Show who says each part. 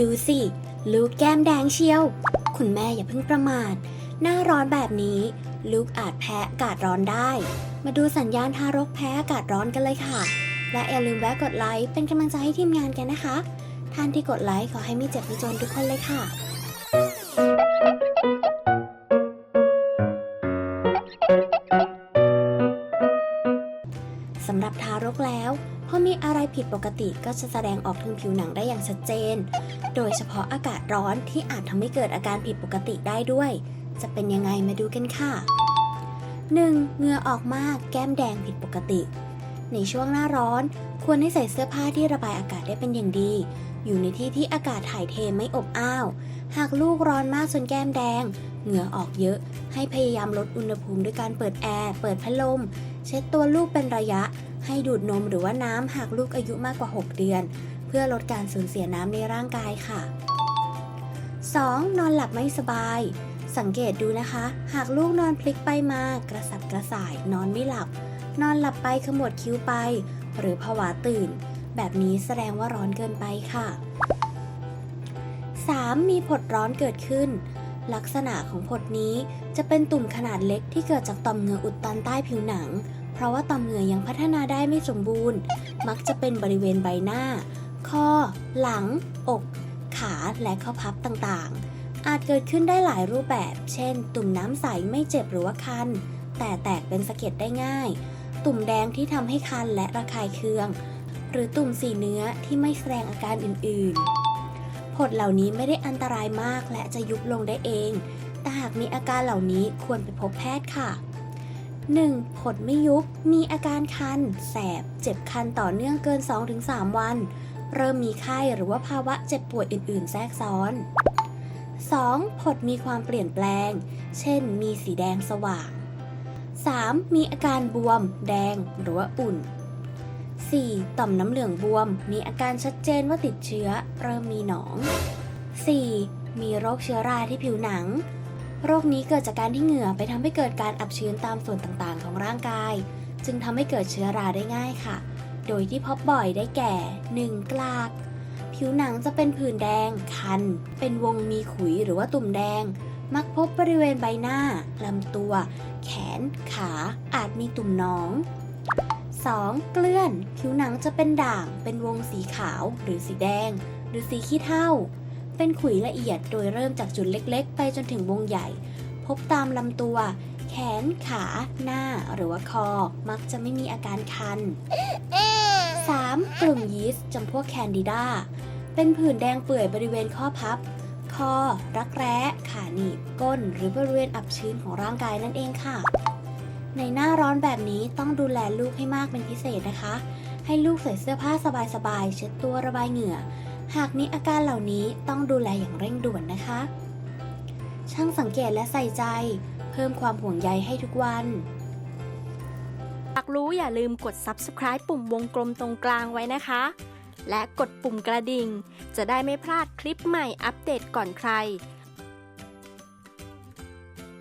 Speaker 1: ดูสิ ลูกแก้มแดงเชียว คุณแม่อย่าเพิ่งประมาท หน้าร้อนแบบนี้ ลูกอาจแพ้อากาศร้อนได้ มาดูสัญญาณทารกแพ้อากาศร้อนกันเลยค่ะ และอย่าลืมแวะกดไลค์เป็นกำลังใจให้ทีมงานกันนะคะ ท่านที่กดไลค์ขอให้มีเจ็บมีจนทุกคนเลยค่ะสำหรับทารกแล้ว พอมีอะไรผิดปกติก็จะแสดงออกทางผิวหนังได้อย่างชัดเจน โดยเฉพาะอากาศร้อนที่อาจทำให้เกิดอาการผิดปกติได้ด้วย จะเป็นยังไงมาดูกันค่ะ 1. เหงื่อออกมาก แก้มแดงผิดปกติ ในช่วงหน้าร้อน ควรให้ใส่เสื้อผ้าที่ระบายอากาศได้เป็นอย่างดี อยู่ในที่ที่อากาศถ่ายเทไม่อบอ้าว หากลูกร้อนมากจนแก้มแดง เหงื่อออกเยอะ ให้พยายามลดอุณหภูมิด้วยการเปิดแอร์ เปิดพัดลม เช็ดตัวลูกเป็นระยะ ให้ดูดนมหรือว่าน้ำหากลูกอายุมากกว่า 6 เดือน เพื่อลดการสูญเสียน้ำในร่างกายค่ะ 2. นอนหลับไม่สบาย สังเกตดูนะคะ หากลูกนอนพลิกไปมากระสับกระส่ายนอนไม่หลับ นอนหลับไปขมวดคิ้วไป หรือผวาตื่น แบบนี้แสดงว่าร้อนเกินไปค่ะ 3. มีผดร้อนเกิดขึ้น ลักษณะของผดนี้จะเป็นตุ่มขนาดเล็กที่เกิดจากต่อมเหงื่ออุดตันใต้ผิวหนัง เพราะว่าต่อมเหงื่อยังพัฒนาได้ไม่สมบูรณ์ มักจะเป็นบริเวณใบหน้า ข้อ หลัง อก ขาและข้อพับต่างๆ อาจเกิดขึ้นได้หลายรูปแบบ เช่น ตุ่มน้ำใสไม่เจ็บหรือว่าคันแต่แตกเป็นสะเก็ดได้ง่าย ตุ่มแดงที่ทำให้คันและระคายเคือง หรือตุ่มสีเนื้อที่ไม่แสดงอาการอื่นๆ ผดเหล่านี้ไม่ได้อันตรายมากและจะยุบลงได้เอง แต่หากมีอาการเหล่านี้ควรไปพบแพทย์ค่ะ 1. ผดไม่ยุบ มีอาการคัน แสบ เจ็บคันต่อเนื่องเกิน 2-3 วัน เริ่มมีไข้หรือว่าภาวะเจ็บป่วยอื่น ๆ แทรกซ้อน 2. ผดมีความเปลี่ยนแปลง เช่น มีสีแดงสว่าง 3. มีอาการบวม แดง หรือว่าอุ่น 4. ต่อมน้ำเหลืองบวม มีอาการชัดเจนว่าติดเชื้อ เริ่มมีหนอง 4. มีโรคเชื้อราที่ผิวหนัง โรคนี้เกิดจากการที่เหงื่อไปทำให้เกิดการอับชื้นตามส่วนต่างๆ ของร่างกาย จึงทำให้เกิดเชื้อราได้ง่ายค่ะ โดยที่พบบ่อยได้แก่ 1. กลาก ผิวหนังจะเป็นผื่นแดง คัน เป็นวงมีขุยหรือว่าตุ่มแดง มักพบบริเวณใบหน้าลำตัว แขน ขาอาจมีตุ่มหนอง 2. เกลื่อน ผิวหนังจะเป็นด่าง เป็นวงสีขาว หรือสีแดง หรือสีขี้เถ้า เป็นขุยละเอียดโดยเริ่มจากจุดเล็กๆ ไปจนถึงวงใหญ่ พบตามลำตัว แขน ขา หน้า หรือว่าคอ มักจะไม่มีอาการคัน 3. กลุ่มยีสต์จำพวกแคนดิดา เป็นผื่นแดงเปื่อยบริเวณข้อพับ คอ รักแร้ขาหนีบ ก้น หรือบริเวณอับชื้นของร่างกายนั่นเองค่ะ ในหน้าร้อนแบบนี้ต้องดูแลลูกให้มากเป็นพิเศษนะคะ ให้ลูกใส่เสื้อผ้าสบายๆเช็ดตัวระบายเหงื่อ หากมีอาการเหล่านี้ต้องดูแลอย่างเร่งด่วนนะคะ ช่างสังเกตและใส่ใจ เพิ่มความห่วงใยให้ทุกวัน
Speaker 2: อยากรู้อย่าลืมกด subscribe ปุ่มวงกลมตรงกลางไว้นะคะ และกดปุ่มกระดิ่ง จะได้ไม่พลาดคลิปใหม่อัปเดตก่อนใคร